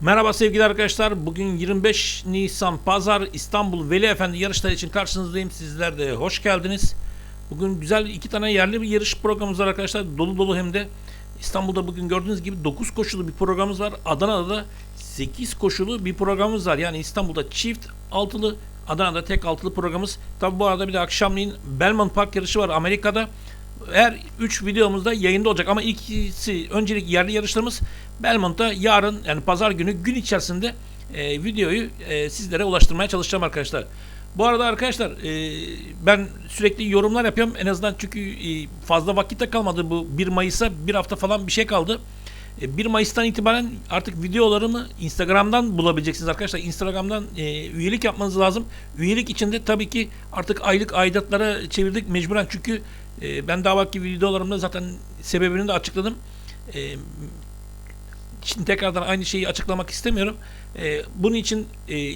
Merhaba sevgili arkadaşlar. Bugün 25 Nisan Pazar İstanbul Veli Efendi yarışları için karşınızdayım. Sizler de hoş geldiniz. Bugün güzel iki tane yerli bir yarış programımız var arkadaşlar. Dolu dolu hem de İstanbul'da bugün gördüğünüz gibi 9 koşulu bir programımız var. Adana'da da 8 koşulu bir programımız var. Yani İstanbul'da çift altılı, Adana'da tek altılı programımız. Tabi bu arada bir de akşamleyin Belmont Park yarışı var Amerika'da. Her 3 videomuzda yayında olacak ama ikisi öncelik yerli yarışlarımız Belmont'ta yarın yani pazar günü gün içerisinde e, videoyu e, sizlere ulaştırmaya çalışacağım arkadaşlar. Bu arada arkadaşlar e, ben sürekli yorumlar yapıyorum en azından çünkü e, fazla vakitte kalmadı bu 1 Mayıs'a bir hafta falan bir şey kaldı. E, 1 Mayıs'tan itibaren artık videolarımı Instagram'dan bulabileceksiniz arkadaşlar. Instagram'dan e, üyelik yapmanız lazım. Üyelik içinde tabii ki artık aylık aidatlara çevirdik mecburen çünkü e, ben daha vakti videolarımda zaten sebebini de açıkladım. E, Şimdi tekrardan aynı şeyi açıklamak istemiyorum. E, bunun için e,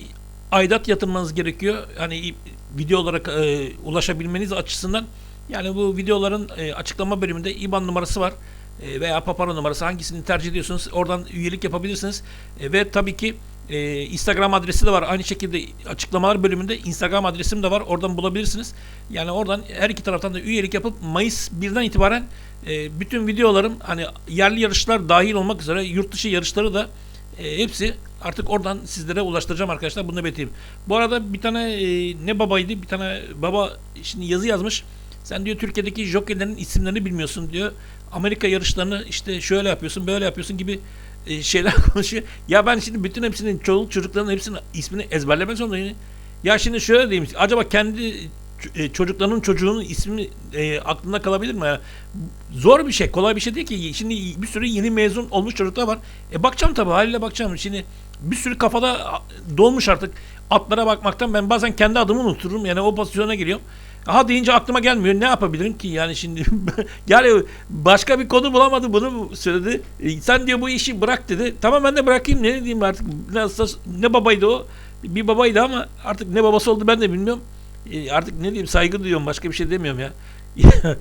aidat yatırmanız gerekiyor. Hani video olarak e, ulaşabilmeniz açısından. Yani bu videoların e, açıklama bölümünde IBAN numarası var e, veya papara numarası hangisini tercih ediyorsunuz oradan üyelik yapabilirsiniz E, ve tabii ki e, Instagram adresi de var aynı şekilde açıklamalar bölümünde Instagram adresim de var oradan bulabilirsiniz yani oradan her iki taraftan da üyelik yapıp Mayıs 1'den itibaren e, bütün videolarım hani yerli yarışlar dahil olmak üzere yurt dışı yarışları da e, hepsi artık oradan sizlere ulaştıracağım arkadaşlar bunu da belirteyim. Bu arada bir tane e, ne babaydı bir tane baba şimdi yazı yazmış. Sen diyor Türkiye'deki jokeylerin isimlerini bilmiyorsun diyor. Amerika yarışlarını işte şöyle yapıyorsun böyle yapıyorsun gibi e, şeyler konuşuyor. Ya ben şimdi bütün hepsinin çoluk çocukların hepsinin ismini ezberlemek zorundayım. Ya şimdi şöyle diyeyim. Acaba kendi e, çocuklarının çocuğunun ismi e, aklında kalabilir mi? Zor bir şey, kolay bir şey değil ki. Şimdi bir sürü yeni mezun olmuş çocuklar var. E bakacağım tabii haliyle bakacağım. Şimdi bir sürü kafada dolmuş artık atlara bakmaktan ben bazen kendi adımı unuturum. Yani o pozisyona giriyorum. Aha deyince aklıma gelmiyor. Ne yapabilirim ki yani şimdi? yani başka bir konu bulamadı bunu söyledi. E, sen diyor bu işi bırak dedi. Tamam ben de bırakayım ne diyeyim artık. Nasıl, ne babaydı o? Bir babaydı ama artık ne babası oldu ben de bilmiyorum. E, artık ne diyeyim saygı duyuyorum başka bir şey demiyorum ya.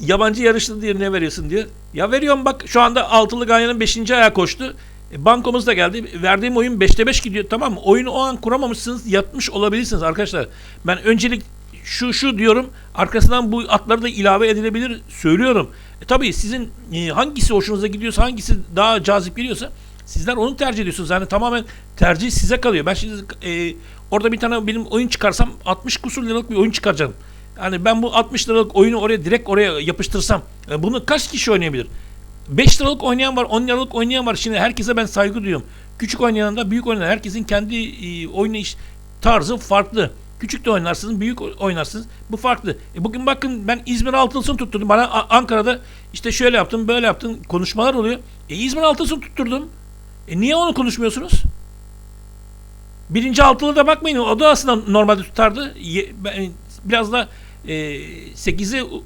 Yabancı yarışlı diye ne veriyorsun diyor. Ya veriyorum bak şu anda altılı ganyanın 5. ayağı koştu. E, bankomuz da geldi. Verdiğim oyun 5'te 5 gidiyor. Tamam mı? Oyunu o an kuramamışsınız. Yatmış olabilirsiniz arkadaşlar. Ben öncelik şu şu diyorum. Arkasından bu atları da ilave edilebilir söylüyorum. E, tabii sizin e, hangisi hoşunuza gidiyorsa hangisi daha cazip geliyorsa sizler onu tercih ediyorsunuz. Yani tamamen tercih size kalıyor. Ben şimdi e, orada bir tane benim oyun çıkarsam 60 kusur liralık bir oyun çıkaracağım. Yani ben bu 60 liralık oyunu oraya direkt oraya yapıştırsam e, bunu kaç kişi oynayabilir? 5 liralık oynayan var, 10 liralık oynayan var. Şimdi herkese ben saygı duyuyorum. Küçük oynayan da büyük oynayan herkesin kendi e, oynayış tarzı farklı. Küçük de oynarsınız, büyük oynarsınız. Bu farklı. E bugün bakın ben İzmir altılısını tutturdum. Bana Ankara'da işte şöyle yaptım, böyle yaptım konuşmalar oluyor. E İzmir altılısını tutturdum. E niye onu konuşmuyorsunuz? Birinci altılı da bakmayın. O da aslında normalde tutardı. Ben biraz da e, 8'e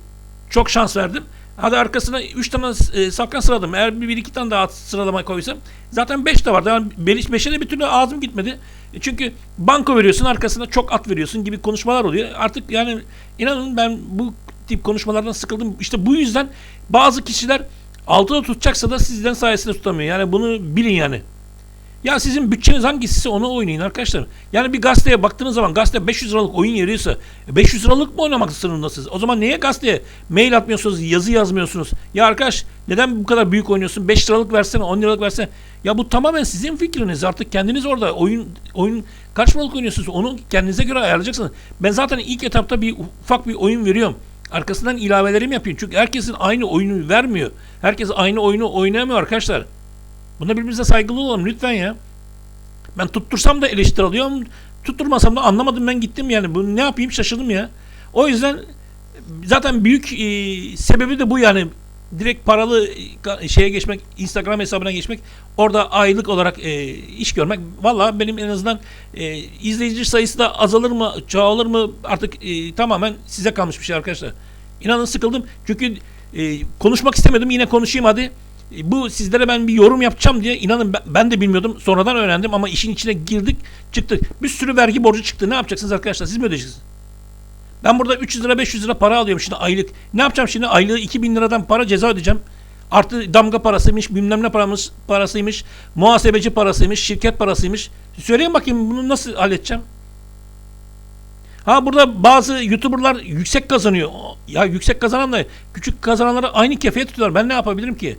çok şans verdim. Hadi arkasına 3 tane e, safkan sıraladım. Eğer bir, bir iki tane daha sıralama koysam zaten 5 de vardı. Yani 5'e de bir türlü ağzım gitmedi. E, çünkü banko veriyorsun arkasına çok at veriyorsun gibi konuşmalar oluyor. Artık yani inanın ben bu tip konuşmalardan sıkıldım. İşte bu yüzden bazı kişiler altıda tutacaksa da sizden sayesinde tutamıyor. Yani bunu bilin yani. Ya sizin bütçeniz hangisi onu oynayın arkadaşlar. Yani bir gazeteye baktığınız zaman gazete 500 liralık oyun yeriyorsa 500 liralık mı oynamak sınırındasınız? O zaman niye gazeteye mail atmıyorsunuz, yazı yazmıyorsunuz? Ya arkadaş neden bu kadar büyük oynuyorsun? 5 liralık versene, 10 liralık versene. Ya bu tamamen sizin fikriniz. Artık kendiniz orada oyun oyun kaç liralık oynuyorsunuz? Onu kendinize göre ayarlayacaksınız. Ben zaten ilk etapta bir ufak bir oyun veriyorum. Arkasından ilavelerimi yapıyorum. Çünkü herkesin aynı oyunu vermiyor. Herkes aynı oyunu oynayamıyor arkadaşlar. Buna birbirimize saygılı olalım lütfen ya. Ben tuttursam da eleştiri alıyorum. Tutturmasam da anlamadım ben gittim yani. Bunu ne yapayım şaşırdım ya. O yüzden zaten büyük e, sebebi de bu yani. Direkt paralı e, şeye geçmek, Instagram hesabına geçmek, orada aylık olarak e, iş görmek. Valla benim en azından e, izleyici sayısı da azalır mı, çoğalır mı artık e, tamamen size kalmış bir şey arkadaşlar. İnanın sıkıldım. Çünkü e, konuşmak istemedim. Yine konuşayım hadi. E, Bu sizlere ben bir yorum yapacağım diye inanın ben, de bilmiyordum. Sonradan öğrendim ama işin içine girdik çıktık. Bir sürü vergi borcu çıktı. Ne yapacaksınız arkadaşlar? Siz mi ödeyeceksiniz? Ben burada 300 lira 500 lira para alıyorum şimdi aylık. Ne yapacağım şimdi? Aylığı 2000 liradan para ceza ödeyeceğim. Artı damga parasıymış, bilmem ne paramız, parasıymış, muhasebeci parasıymış, şirket parasıymış. Söyleyin bakayım bunu nasıl halledeceğim? Ha burada bazı YouTuber'lar yüksek kazanıyor. Ya yüksek kazananla küçük kazananları aynı kefeye tutuyorlar. Ben ne yapabilirim ki?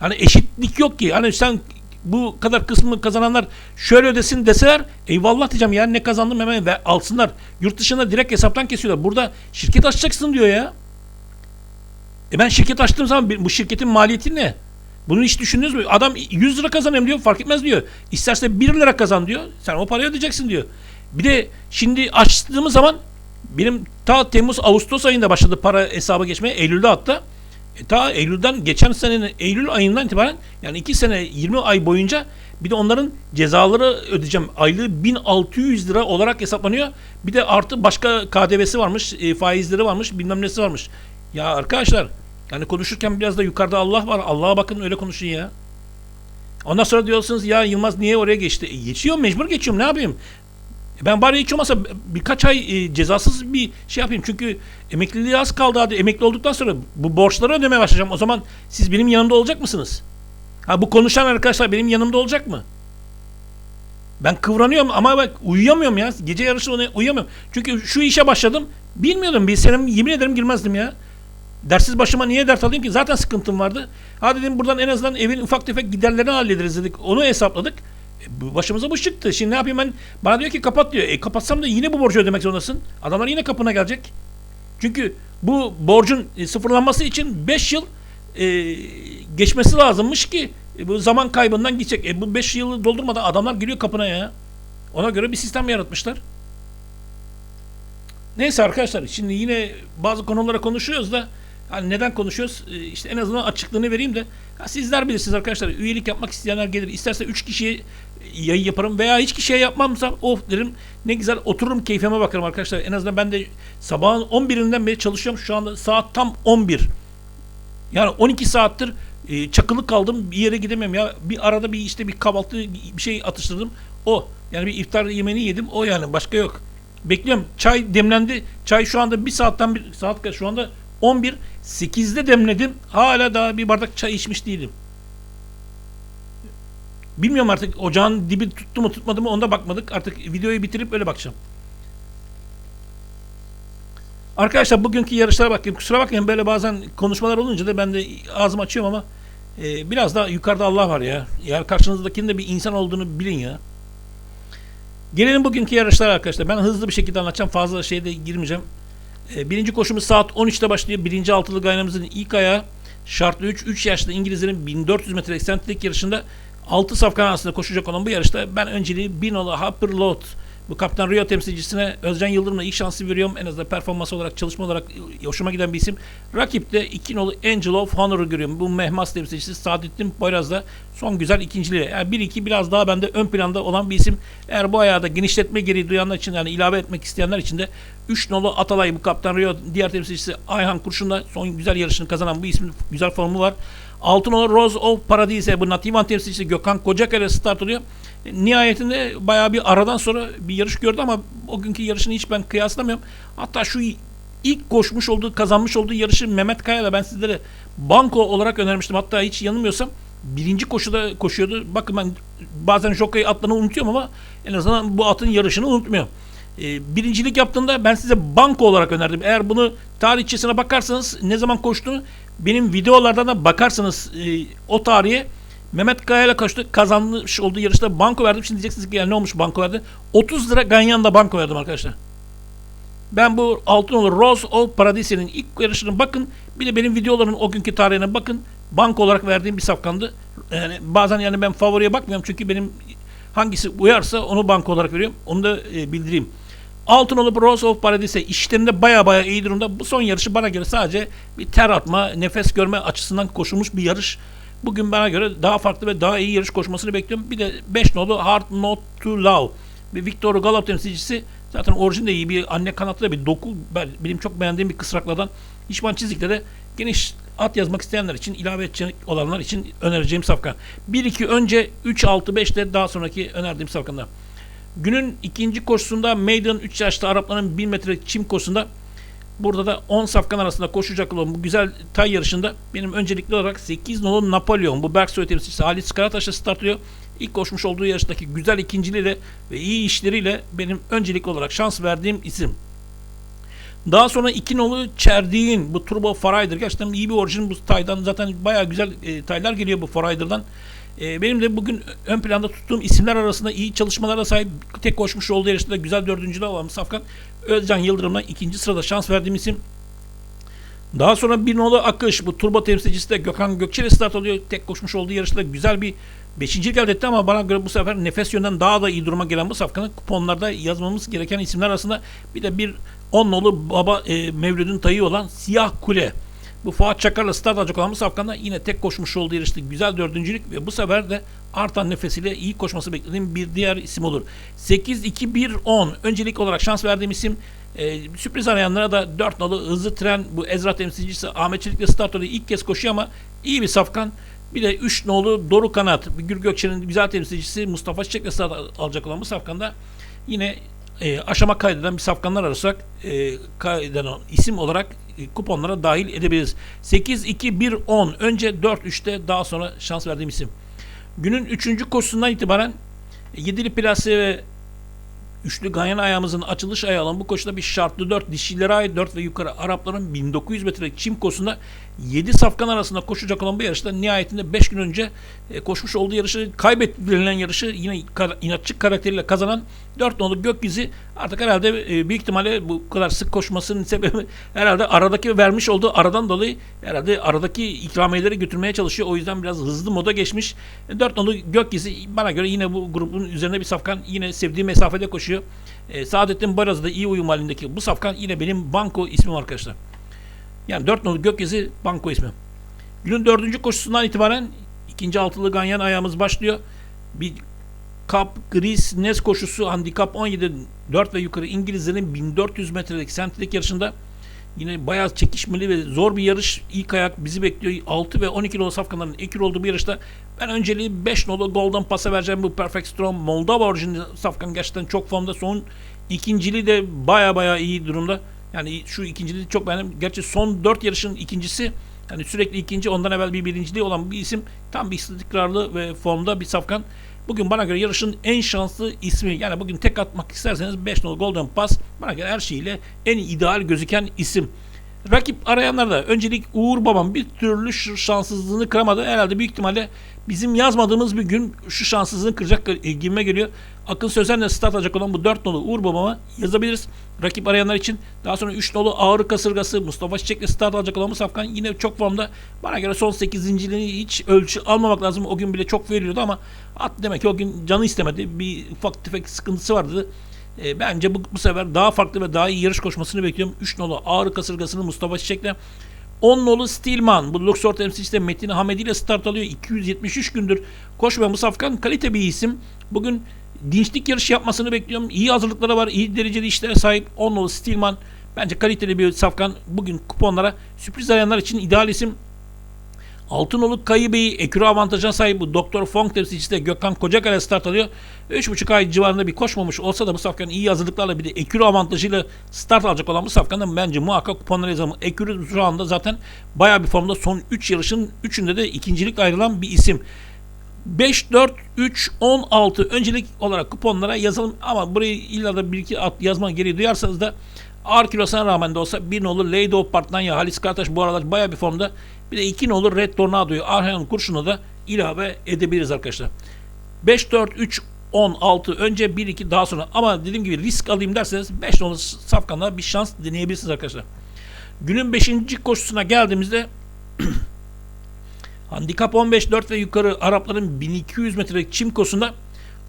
Hani eşitlik yok ki. Hani sen bu kadar kısmı kazananlar şöyle ödesin deseler eyvallah diyeceğim yani ne kazandım hemen ve alsınlar. Yurt dışında direkt hesaptan kesiyorlar. Burada şirket açacaksın diyor ya. E ben şirket açtığım zaman bu şirketin maliyeti ne? Bunu hiç düşündünüz mü? Adam 100 lira kazanayım diyor fark etmez diyor. İsterse 1 lira kazan diyor. Sen o parayı ödeyeceksin diyor. Bir de şimdi açtığımız zaman benim ta Temmuz Ağustos ayında başladı para hesaba geçmeye. Eylül'de hatta. E, ta Eylül'den geçen senenin Eylül ayından itibaren yani 2 sene 20 ay boyunca bir de onların cezaları ödeyeceğim. Aylığı 1600 lira olarak hesaplanıyor. Bir de artı başka KDV'si varmış, e, faizleri varmış, bilmem nesi varmış. Ya arkadaşlar yani konuşurken biraz da yukarıda Allah var. Allah'a bakın öyle konuşun ya. Ondan sonra diyorsunuz ya Yılmaz niye oraya geçti? E, geçiyor mecbur geçiyorum ne yapayım? Ben bari hiç olmasa birkaç ay e, cezasız bir şey yapayım. Çünkü emekliliğe az kaldı hadi. Emekli olduktan sonra bu borçları ödemeye başlayacağım. O zaman siz benim yanımda olacak mısınız? Ha bu konuşan arkadaşlar benim yanımda olacak mı? Ben kıvranıyorum ama bak uyuyamıyorum ya. Gece yarısı ona uyuyamıyorum. Çünkü şu işe başladım. Bilmiyordum. Bir senem yemin ederim girmezdim ya. Dersiz başıma niye dert alayım ki? Zaten sıkıntım vardı. Ha dedim buradan en azından evin ufak tefek giderlerini hallederiz dedik. Onu hesapladık. Başımıza bu çıktı. Şimdi ne yapayım ben? Bana diyor ki kapat diyor. E kapatsam da yine bu borcu ödemek zorundasın. Adamlar yine kapına gelecek. Çünkü bu borcun e, sıfırlanması için 5 yıl e, geçmesi lazımmış ki e, bu zaman kaybından gidecek. E, bu 5 yılı doldurmadan adamlar giriyor kapına ya. Ona göre bir sistem yaratmışlar. Neyse arkadaşlar şimdi yine bazı konulara konuşuyoruz da hani neden konuşuyoruz? E, işte en azından açıklığını vereyim de ha, sizler bilirsiniz arkadaşlar. Üyelik yapmak isteyenler gelir. İsterse 3 kişiye yayın yaparım veya hiç kişiye yapmamsa of derim ne güzel otururum keyfime bakarım arkadaşlar. En azından ben de sabahın 11'inden beri çalışıyorum. Şu anda saat tam 11. Yani 12 saattir e, çakılı kaldım. Bir yere gidemem ya. Bir arada bir işte bir kahvaltı bir şey atıştırdım. O. Yani bir iftar yemeğini yedim. O yani başka yok. Bekliyorum. Çay demlendi. Çay şu anda bir saatten bir saat şu anda 11. 8'de demledim. Hala daha bir bardak çay içmiş değilim. Bilmiyorum artık ocağın dibi tuttu mu tutmadı mı onda bakmadık. Artık videoyu bitirip öyle bakacağım. Arkadaşlar bugünkü yarışlara bakayım. Kusura bakmayın böyle bazen konuşmalar olunca da ben de ağzımı açıyorum ama e, biraz daha yukarıda Allah var ya. Yani karşınızdakinin de bir insan olduğunu bilin ya. Gelelim bugünkü yarışlara arkadaşlar. Ben hızlı bir şekilde anlatacağım. Fazla şeyde girmeyeceğim. E, birinci koşumuz saat 13'te başlıyor. Birinci altılı gaynamızın ilk ayağı. Şartlı 3. 3 yaşlı İngilizlerin 1400 metre eksentrik yarışında 6 safkan arasında koşacak olan bu yarışta ben önceliği Binola Hopper Lot bu Kaptan Rio temsilcisine Özcan Yıldırım'la ilk şansı veriyorum. En azından performans olarak, çalışma olarak hoşuma giden bir isim. Rakipte 2 nolu Angel of Honor'u görüyorum. Bu Mehmas temsilcisi Saadettin Poyraz'da son güzel ikinciliği. Yani 1-2 biraz daha bende ön planda olan bir isim. Eğer bu ayağı da genişletme gereği duyanlar için yani ilave etmek isteyenler için de 3 nolu Atalay bu Kaptan Rio diğer temsilcisi Ayhan Kurşun'da son güzel yarışını kazanan bu ismin güzel formu var. Altın Rose of Paradise bu Nativan temsilcisi Gökhan Kocakaya start oluyor. Nihayetinde bayağı bir aradan sonra bir yarış gördü ama o günkü yarışını hiç ben kıyaslamıyorum. Hatta şu ilk koşmuş olduğu, kazanmış olduğu yarışı Mehmet Kaya'da ben sizlere banko olarak önermiştim. Hatta hiç yanılmıyorsam birinci koşuda koşuyordu. Bakın ben bazen jockey atlarını unutuyorum ama en azından bu atın yarışını unutmuyorum. Ee, birincilik yaptığında ben size banko olarak önerdim. Eğer bunu tarihçesine bakarsanız ne zaman koştuğunu benim videolardan da bakarsanız e, o tarihe Mehmet Kaya ile. Kazanmış olduğu yarışta banko verdim. Şimdi diyeceksiniz ki yani ne olmuş banko verdi? 30 lira Ganyan'da banko verdim arkadaşlar. Ben bu Altınoğlu Rose of Paradise'nin ilk yarışına bakın. Bir de benim videoların o günkü tarihine bakın. Banko olarak verdiğim bir safkandı. Yani bazen yani ben favoriye bakmıyorum çünkü benim hangisi uyarsa onu banko olarak veriyorum. Onu da e, bildireyim. Altınoğlu Rose of Paradise işlerinde baya baya iyi durumda. Bu son yarışı bana göre sadece bir ter atma, nefes görme açısından koşulmuş bir yarış. Bugün bana göre daha farklı ve daha iyi yarış koşmasını bekliyorum. Bir de 5 nolu Hard Not to Love. Bir Victor Galop temsilcisi zaten orijinde iyi bir anne kanatlı bir doku benim çok beğendiğim bir kısraklardan. İşman çizikte de geniş at yazmak isteyenler için ilave edecek olanlar için önereceğim safka. 1-2 önce 3-6-5 de daha sonraki önerdiğim safkanda. Günün ikinci koşusunda Maiden 3 yaşlı Arapların 1000 metre çim koşusunda Burada da 10 safkan arasında koşacak olan bu güzel tay yarışında benim öncelikli olarak 8 nolu Napolyon bu Berksoy temsilcisi Halit Karataş'la startlıyor. İlk koşmuş olduğu yarıştaki güzel ikinciliğiyle ve iyi işleriyle benim öncelikli olarak şans verdiğim isim. Daha sonra iki nolu Çerdiğin bu Turbo Faraydır. Gerçekten iyi bir orijin bu taydan. Zaten bayağı güzel e, taylar geliyor bu Farayder'dan. E, benim de bugün ön planda tuttuğum isimler arasında iyi çalışmalara sahip tek koşmuş olduğu yarışta güzel dördüncülüğü olan Safkan Özcan Yıldırım'la ikinci sırada şans verdiğim isim. Daha sonra bir nolu akış bu turbo temsilcisi de Gökhan Gökçeli start alıyor. Tek koşmuş olduğu yarışta güzel bir beşincilik elde etti ama bana göre bu sefer nefes yönden daha da iyi duruma gelen bu safkanın kuponlarda yazmamız gereken isimler arasında bir de bir 10 nolu baba e, Mevlüt'ün tayı olan Siyah Kule. Bu Fuat Çakar'la start bu safkanda yine tek koşmuş olduğu yarışta güzel dördüncülük ve bu sefer de artan nefesiyle iyi koşması beklediğim bir diğer isim olur. 8-2-1-10 öncelik olarak şans verdiğim isim e, sürpriz arayanlara da 4 nolu hızlı tren bu Ezra temsilcisi Ahmet Çelik'le start ilk kez koşuyor ama iyi bir safkan. Bir de 3 nolu Doru Kanat, Gül Gökçen'in güzel temsilcisi Mustafa Çiçek'le start alacak olan bu safkanda yine e, aşama kaydeden bir safkanlar ararsak e, kaydeden isim olarak e, kuponlara dahil edebiliriz. 8-2-1-10 önce 4-3'te daha sonra şans verdiğim isim. Günün 3. koşusundan itibaren 7'li plase ve Üçlü Ganyan ayağımızın açılış ayağı olan bu koşuda bir şartlı 4 dişilere ait 4 ve yukarı Arapların 1900 metrelik çim koşusunda 7 safkan arasında koşacak olan bu yarışta nihayetinde 5 gün önce e, koşmuş olduğu yarışı kaybettirilen yarışı yine inatçı karakteriyle kazanan 4 nolu Gökyüzü artık herhalde e, büyük ihtimalle bu kadar sık koşmasının sebebi herhalde aradaki vermiş olduğu aradan dolayı herhalde aradaki ikramiyeleri götürmeye çalışıyor. O yüzden biraz hızlı moda geçmiş. 4 e, nolu Gökyüzü bana göre yine bu grubun üzerine bir safkan yine sevdiği mesafede koşuyor. E, Saadettin Baraz'da iyi uyum halindeki bu safkan yine benim banko ismim arkadaşlar. Yani 4 nolu gökyüzü banko ismi. Günün dördüncü koşusundan itibaren ikinci altılı ganyan ayağımız başlıyor. Bir Cup Gris Nes koşusu handikap 17 4 ve yukarı İngilizlerin 1400 metrelik sentrik yarışında yine bayağı çekişmeli ve zor bir yarış. İlk ayak bizi bekliyor. 6 ve 12 nolu safkanların ekür olduğu bir yarışta ben önceliği 5 nolu Golden Pass'a vereceğim bu Perfect Storm Moldova orijinli safkan gerçekten çok formda. Son ikinciliği de baya baya iyi durumda. Yani şu ikinciliği çok beğendim. Gerçi son 4 yarışın ikincisi yani sürekli ikinci ondan evvel bir birinciliği olan bir isim. Tam bir istikrarlı ve formda bir safkan. Bugün bana göre yarışın en şanslı ismi. Yani bugün tek atmak isterseniz 5 nolu Golden Pass bana göre her şeyiyle en ideal gözüken isim. Rakip arayanlarda öncelik Uğur Babam bir türlü şu şanssızlığını kıramadı. Herhalde büyük ihtimalle bizim yazmadığımız bir gün şu şanssızlığını kıracak gibime geliyor. Akın Sözen'le start alacak olan bu 4 nolu Uğur Babam'a yazabiliriz. Rakip arayanlar için. Daha sonra 3 nolu Ağrı Kasırgası Mustafa Çiçek'le start alacak olan bu safkan yine çok formda. Bana göre son 8.liğini hiç ölçü almamak lazım. O gün bile çok veriyordu ama at demek ki o gün canı istemedi. Bir ufak tefek sıkıntısı vardı. E, bence bu, bu sefer daha farklı ve daha iyi yarış koşmasını bekliyorum. 3 nolu Ağrı Kasırgası'nı Mustafa Çiçek'le 10 nolu Steelman. Bu Luxor temsilcisi Metin Hamedi ile start alıyor. 273 gündür koşmayan bu safkan kalite bir isim. Bugün dinçlik yarışı yapmasını bekliyorum. İyi hazırlıkları var. iyi dereceli işlere sahip. 10 nolu Steelman. Bence kaliteli bir safkan. Bugün kuponlara sürpriz arayanlar için ideal isim. Altınoluk Kayı Bey'i ekürü avantajına sahip bu Doktor Fong temsilcisi de Gökhan Kocakale start alıyor. 3,5 ay civarında bir koşmamış olsa da bu safkanın iyi hazırlıklarla bir de ekürü avantajıyla start alacak olan bu safkanın bence muhakkak kuponları yazalım. Ekürü şu anda zaten bayağı bir formda son 3 yarışın 3'ünde de ikincilik ayrılan bir isim. 5, 4, 3, 16 öncelik olarak kuponlara yazalım ama burayı illa da bir iki at yazma geri duyarsanız da ağır kilosuna rağmen de olsa bir olur Lady of Partnanya Halis Kartaş bu aralar baya bir formda. Bir de iki olur Red Tornado'yu Arhan Kurşun'u da ilave edebiliriz arkadaşlar. 5, 4, 3, 16 önce 1, 2 daha sonra ama dediğim gibi risk alayım derseniz 5 olur safkanla bir şans deneyebilirsiniz arkadaşlar. Günün 5. koşusuna geldiğimizde Handikap 15 4 ve yukarı Arapların 1200 metrelik çimkosunda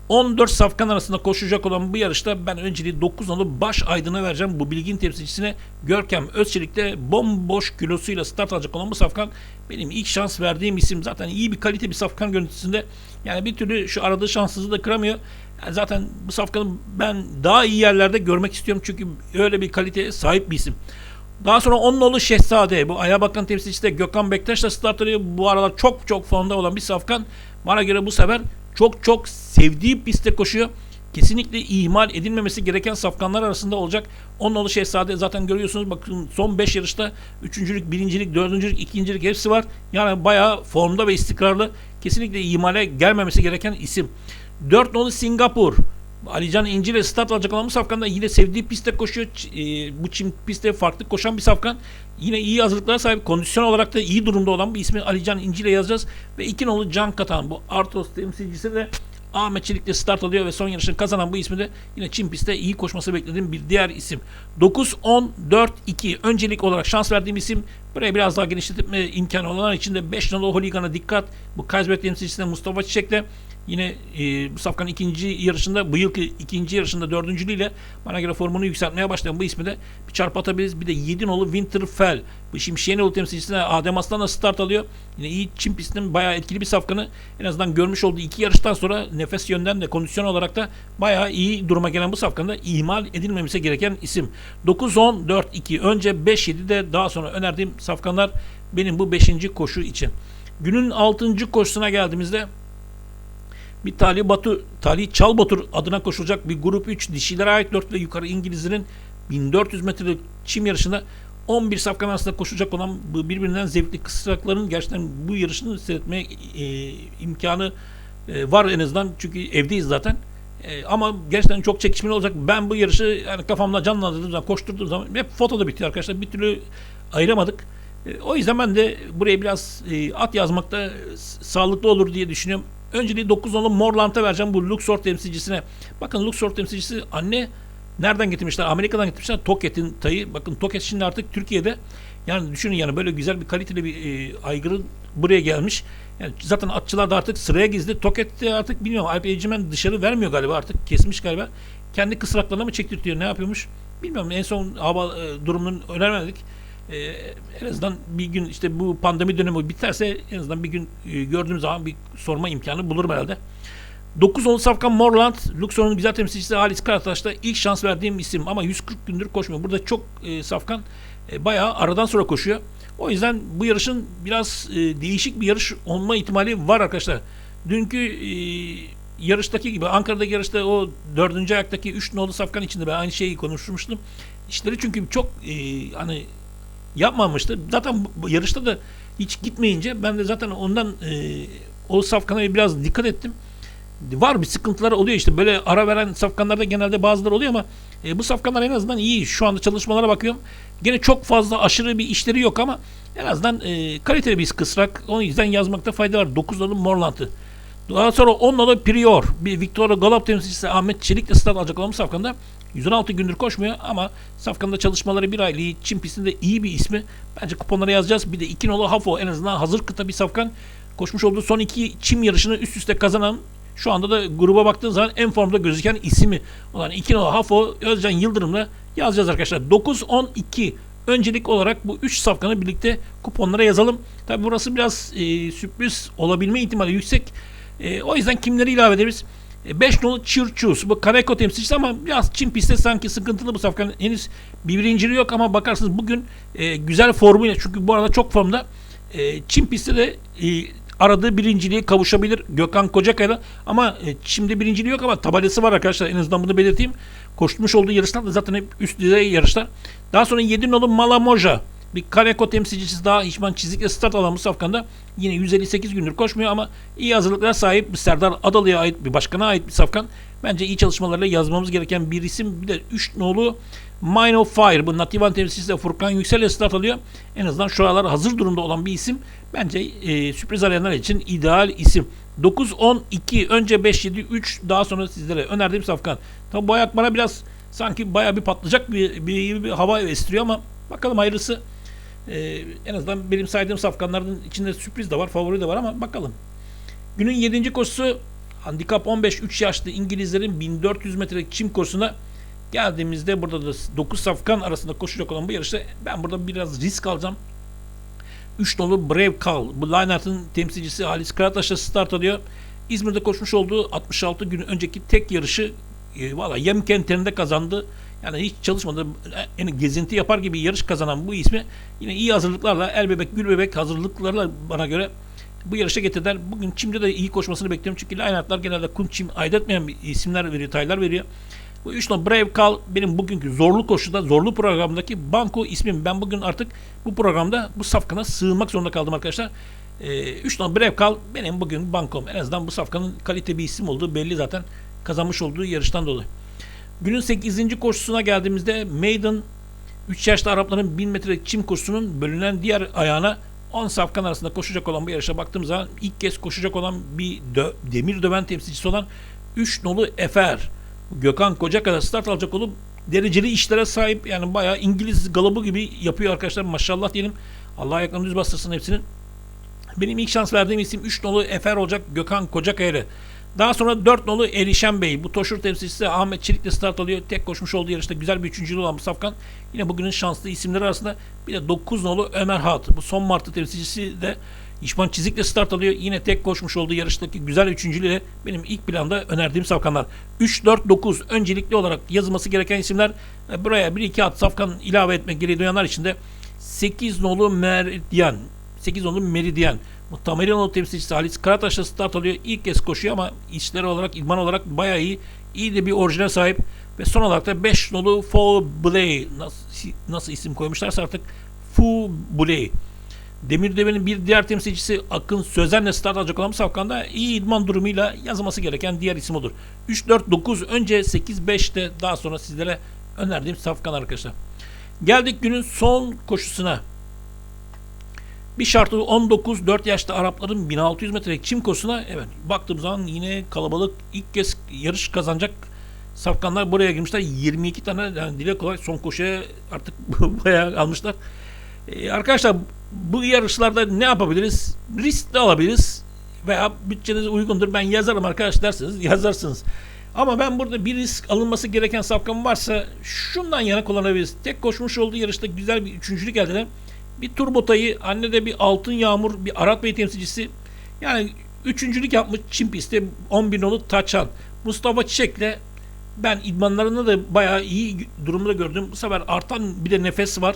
14 safkan arasında koşacak olan bu yarışta ben önceliği 9 nolu baş aydına vereceğim. Bu bilgin temsilcisine Görkem Özçelik'te bomboş kilosuyla start alacak olan bu safkan benim ilk şans verdiğim isim. Zaten iyi bir kalite bir safkan görüntüsünde. Yani bir türlü şu aradığı şanssızlığı da kıramıyor. Yani zaten bu safkanı ben daha iyi yerlerde görmek istiyorum. Çünkü öyle bir kaliteye sahip bir isim. Daha sonra onun oğlu Şehzade. Bu Aya Bakan temsilcisi de Gökhan Bektaş'la start alıyor. Bu aralar çok çok formda olan bir safkan. Bana göre bu sefer çok çok sevdiği pistte koşuyor. kesinlikle ihmal edilmemesi gereken safkanlar arasında olacak. Onunla Şehzade zaten görüyorsunuz bakın son 5 yarışta üçüncülük, birincilik, dördüncülük, ikincilik hepsi var. Yani bayağı formda ve istikrarlı. Kesinlikle ihmale gelmemesi gereken isim. 4 nolu Singapur. Alican İnci ile start alacak olan bu safkanda yine sevdiği pistte koşuyor. E, bu çim pistte farklı koşan bir safkan. Yine iyi hazırlıklara sahip. Kondisyon olarak da iyi durumda olan bir ismi Alican İnci ile yazacağız. Ve iki nolu Can Katan. Bu Artos temsilcisi de Ahmet Çelik'le start alıyor ve son yarışını kazanan bu ismi de yine Çin pistte iyi koşması beklediğim bir diğer isim. 9-10-4-2 öncelik olarak şans verdiğim isim buraya biraz daha genişletme imkanı olanlar için de 5 nolu Holigan'a dikkat. Bu Kaysberg temsilcisinde Mustafa Çiçek'le Yine e, safkanın ikinci yarışında, bu yılki ikinci yarışında dördüncülüğüyle bana göre formunu yükseltmeye başlayan bu ismi de bir çarpı atabiliriz. Bir de 7 nolu Winterfell. Bu şimdi Şenol temsilcisine Adem Aslan da start alıyor. Yine iyi Çin pistinin bayağı etkili bir safkanı. En azından görmüş olduğu iki yarıştan sonra nefes yönden de kondisyon olarak da bayağı iyi duruma gelen bu safkanda ihmal edilmemesi gereken isim. 9-10-4-2. Önce 5-7 de daha sonra önerdiğim safkanlar benim bu 5. koşu için. Günün 6. koşusuna geldiğimizde bir Talih Batu, Talih Çalbatur adına koşulacak bir grup 3 dişilere ait 4 ve yukarı İngilizlerin 1400 metrelik çim yarışında 11 safkan arasında koşacak olan birbirinden zevkli kısrakların gerçekten bu yarışını seyretmeye e, imkanı e, var en azından çünkü evdeyiz zaten. E, ama gerçekten çok çekişmeli olacak. Ben bu yarışı yani kafamda canlandırdığım zaman, koşturduğum zaman hep fotoda bitiyor arkadaşlar. Bir türlü ayıramadık. E, o yüzden ben de buraya biraz e, at yazmakta sağlıklı olur diye düşünüyorum. Önceliği 9 nolu Morland'a vereceğim bu Luxor temsilcisine. Bakın Luxor temsilcisi anne nereden getirmişler? Amerika'dan getirmişler. Toket'in tayı. Bakın Toket şimdi artık Türkiye'de. Yani düşünün yani böyle güzel bir kaliteli bir e, aygırı buraya gelmiş. Yani zaten atçılar da artık sıraya gizli. Toket'te artık bilmiyorum Alp Ecmen dışarı vermiyor galiba artık. Kesmiş galiba. Kendi kısraklarına mı çektirtiyor ne yapıyormuş? Bilmiyorum en son hava e, durumunu önermedik. E, en azından bir gün işte bu pandemi dönemi biterse en azından bir gün e, gördüğüm zaman bir sorma imkanı bulurum herhalde. 9 10 Safkan Morland, Luxor'un güzel temsilcisi Halis Karataş'ta ilk şans verdiğim isim ama 140 gündür koşmuyor. Burada çok e, Safkan e, bayağı aradan sonra koşuyor. O yüzden bu yarışın biraz e, değişik bir yarış olma ihtimali var arkadaşlar. Dünkü e, yarıştaki gibi Ankara'daki yarışta o dördüncü ayaktaki 3 nolu Safkan içinde ben aynı şeyi konuşmuştum. İşleri çünkü çok e, hani yapmamıştı. Zaten yarışta da hiç gitmeyince ben de zaten ondan e, o safkana biraz dikkat ettim. Var bir sıkıntılar oluyor işte böyle ara veren safkanlarda genelde bazıları oluyor ama e, bu safkanlar en azından iyi. Şu anda çalışmalara bakıyorum. Gene çok fazla aşırı bir işleri yok ama en azından e, kaliteli bir kısrak. O yüzden yazmakta fayda var. 9 nolu Morland'ı. Daha sonra 10 nolu Prior. Bir Victoria Galop temsilcisi Ahmet Çelik de start alacak olan bu safkanda. 116 gündür koşmuyor ama Safkan'da çalışmaları bir aylığı Çin pistinde iyi bir ismi. Bence kuponlara yazacağız. Bir de 2 nolu Hafo en azından hazır kıta bir Safkan. Koşmuş olduğu son iki çim yarışını üst üste kazanan şu anda da gruba baktığın zaman en formda gözüken ismi olan 2 nolu Hafo Özcan Yıldırım'la yazacağız arkadaşlar. 9-12 öncelik olarak bu 3 safkanı birlikte kuponlara yazalım. Tabi burası biraz e, sürpriz olabilme ihtimali yüksek. E, o yüzden kimleri ilave ederiz? 5 nolu Chirchus. Bu Kaneko temsilcisi ama biraz Çin pistte sanki sıkıntılı bu safkanın. Henüz bir birinciliği yok ama bakarsınız bugün e, güzel formuyla çünkü bu arada çok formda. E, Çin pistte de e, aradığı birinciliğe kavuşabilir Gökhan Kocakay'la. Ama e, şimdi birinciliği yok ama tabelası var arkadaşlar. En azından bunu belirteyim. Koşmuş olduğu yarışlar da zaten hep üst düzey yarışlar. Daha sonra 7 nolu Malamoja. Bir Kaneko temsilcisi daha İşman Çizik'le start alan bu safkanda yine 158 gündür koşmuyor ama iyi hazırlıklara sahip bir Serdar Adalı'ya ait bir başkana ait bir safkan. Bence iyi çalışmalarla yazmamız gereken bir isim. Bir de 3 nolu Mine of Fire. Bu Nativan temsilcisi de Furkan Yüksel'le start alıyor. En azından şu aralar hazır durumda olan bir isim. Bence e, sürpriz arayanlar için ideal isim. 9-10-2 önce 5-7-3 daha sonra sizlere önerdiğim safkan. Tabi bu ayak bana biraz sanki baya bir patlayacak bir, bir, bir hava estiriyor ama bakalım hayırlısı. Ee, en azından benim saydığım safkanların içinde sürpriz de var, favori de var ama bakalım. Günün 7. koşusu handikap 15 3 yaşlı İngilizlerin 1400 metrelik çim koşusuna geldiğimizde burada da 9 safkan arasında koşacak olan bu yarışta ben burada biraz risk alacağım. 3 nolu Brave Call. Bu Lineart'ın temsilcisi Halis Karataş'la start alıyor. İzmir'de koşmuş olduğu 66 gün önceki tek yarışı e, valla yem kentlerinde kazandı. Yani hiç çalışmadı. Yani gezinti yapar gibi yarış kazanan bu ismi yine iyi hazırlıklarla el bebek gül bebek hazırlıklarla bana göre bu yarışa getirdiler. Bugün çimde de iyi koşmasını bekliyorum. Çünkü lineup'lar genelde kum çim ayırt etmeyen bir isimler veriyor, taylar veriyor. Bu 3 numara Brave Call benim bugünkü zorlu koşuda, zorlu programdaki banko ismim. Ben bugün artık bu programda bu safkana sığınmak zorunda kaldım arkadaşlar. 3 numara Brave Call benim bugün bankom. En azından bu safkanın kalite bir isim olduğu belli zaten. Kazanmış olduğu yarıştan dolayı. Günün 8. koşusuna geldiğimizde Maiden 3 yaşlı Arapların 1000 metrelik çim koşusunun bölünen diğer ayağına 10 safkan arasında koşacak olan bu yarışa baktığım zaman ilk kez koşacak olan bir dö- demir döven temsilcisi olan 3 nolu Efer Gökhan Kocakaya start alacak olup dereceli işlere sahip yani bayağı İngiliz galıbı gibi yapıyor arkadaşlar maşallah diyelim. Allah ayaklarını düz bastırsın hepsinin. Benim ilk şans verdiğim isim 3 nolu Efer olacak Gökhan Kocakaya. Daha sonra 4 nolu Erişen Bey. Bu Toşur temsilcisi Ahmet Çelik'le start alıyor. Tek koşmuş olduğu yarışta güzel bir üçüncülüğü olan bu safkan. Yine bugünün şanslı isimleri arasında bir de 9 nolu Ömer Hat. Bu son Martı temsilcisi de İşman Çizik'le start alıyor. Yine tek koşmuş olduğu yarıştaki güzel üçüncülüğüyle benim ilk planda önerdiğim safkanlar. 3, 4, 9 öncelikli olarak yazılması gereken isimler. Buraya 1-2 at safkan ilave etmek gereği duyanlar için de 8 nolu Meridyen. 8 nolu Meridyen. Bu Tamerinoğlu temsilcisi Halis Karataş'la start alıyor. İlk kez koşuyor ama işleri olarak, idman olarak bayağı iyi. İyi de bir orijinal sahip. Ve son olarak da 5 nolu Fo Blay. Nasıl, nasıl isim koymuşlarsa artık Fu Blay. Demirdeve'nin bir diğer temsilcisi Akın Sözen'le start alacak olan bu safkanda iyi idman durumuyla yazılması gereken diğer isim olur. 3-4-9 önce 8-5'te daha sonra sizlere önerdiğim safkan arkadaşlar. Geldik günün son koşusuna. Bir şartı 19 4 yaşta Arapların 1600 metrelik çim koşusuna evet baktığım zaman yine kalabalık ilk kez yarış kazanacak safkanlar buraya girmişler. 22 tane yani dile kolay son koşuya artık bayağı almışlar. Ee, arkadaşlar bu yarışlarda ne yapabiliriz? Risk de alabiliriz veya bütçeniz uygundur ben yazarım arkadaş derseniz yazarsınız. Ama ben burada bir risk alınması gereken safkan varsa şundan yana kullanabiliriz. Tek koşmuş olduğu yarışta güzel bir üçüncülük elde eden bir turbotayı, anne de bir altın yağmur, bir Arat Bey temsilcisi. Yani üçüncülük yapmış Çin pistte 11 nolu Taçan. Mustafa Çiçek'le ben idmanlarında da bayağı iyi durumda gördüm. Bu sefer artan bir de nefes var.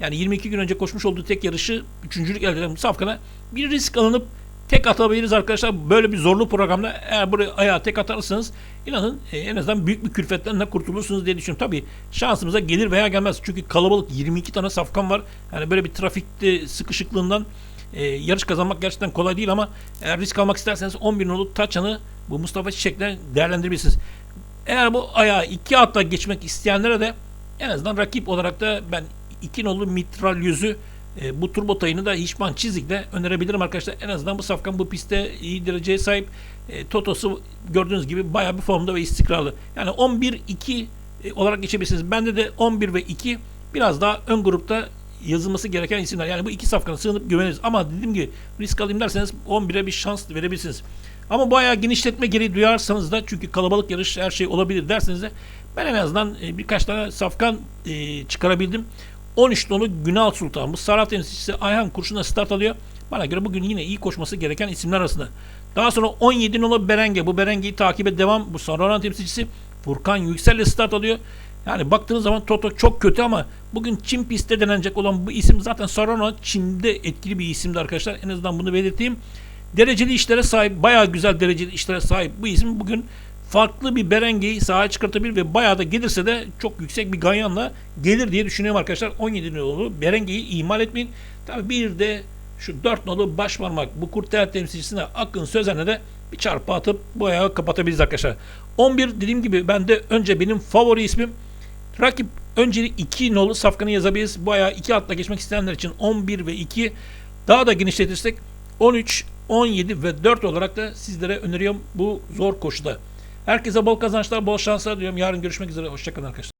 Yani 22 gün önce koşmuş olduğu tek yarışı üçüncülük elde eden Safkan'a bir risk alınıp tek atabiliriz arkadaşlar. Böyle bir zorlu programda eğer buraya ayağa tek atarsanız inanın e, en azından büyük bir külfetten de kurtulursunuz diye düşünüyorum. Tabii şansımıza gelir veya gelmez. Çünkü kalabalık 22 tane safkan var. Yani böyle bir trafikte sıkışıklığından e, yarış kazanmak gerçekten kolay değil ama eğer risk almak isterseniz 11 nolu Taçan'ı bu Mustafa Çiçek'le değerlendirebilirsiniz. Eğer bu ayağa iki atla geçmek isteyenlere de en azından rakip olarak da ben iki nolu mitral yüzü e, bu turbo tayını da Hişman Çizik'le önerebilirim arkadaşlar. En azından bu safkan bu pistte iyi dereceye sahip. E, Totosu gördüğünüz gibi bayağı bir formda ve istikrarlı. Yani 11-2 e, olarak geçebilirsiniz. Bende de 11 ve 2 biraz daha ön grupta yazılması gereken isimler. Yani bu iki safkana sığınıp güveniriz. Ama dediğim gibi risk alayım derseniz 11'e bir şans verebilirsiniz. Ama bayağı genişletme gereği duyarsanız da çünkü kalabalık yarış her şey olabilir derseniz de ben en azından e, birkaç tane safkan e, çıkarabildim. 13 nolu Günal Sultan. Bu Saraf temsilcisi Ayhan Kurşun'la start alıyor. Bana göre bugün yine iyi koşması gereken isimler arasında. Daha sonra 17 nolu Berenge. Bu Berenge'yi takibe devam. Bu Saroran temsilcisi Furkan Yüksel'le start alıyor. Yani baktığınız zaman Toto çok kötü ama bugün Çin pistte denenecek olan bu isim zaten Saroran Çin'de etkili bir isimdi arkadaşlar. En azından bunu belirteyim. Dereceli işlere sahip, bayağı güzel dereceli işlere sahip bu isim bugün farklı bir Berenge'yi sahaya çıkartabilir ve bayağı da gelirse de çok yüksek bir ganyanla gelir diye düşünüyorum arkadaşlar. 17 nolu Berenge'yi ihmal etmeyin. Tabi bir de şu 4 nolu baş parmak bu kurtel temsilcisine Akın Sözen'e de bir çarpı atıp bu ayağı kapatabiliriz arkadaşlar. 11 dediğim gibi ben de önce benim favori ismim rakip öncelik 2 nolu safkanı yazabiliriz. Bu ayağı 2 atla geçmek isteyenler için 11 ve 2 daha da genişletirsek 13, 17 ve 4 olarak da sizlere öneriyorum bu zor koşuda. Herkese bol kazançlar, bol şanslar diliyorum. Yarın görüşmek üzere. Hoşçakalın arkadaşlar.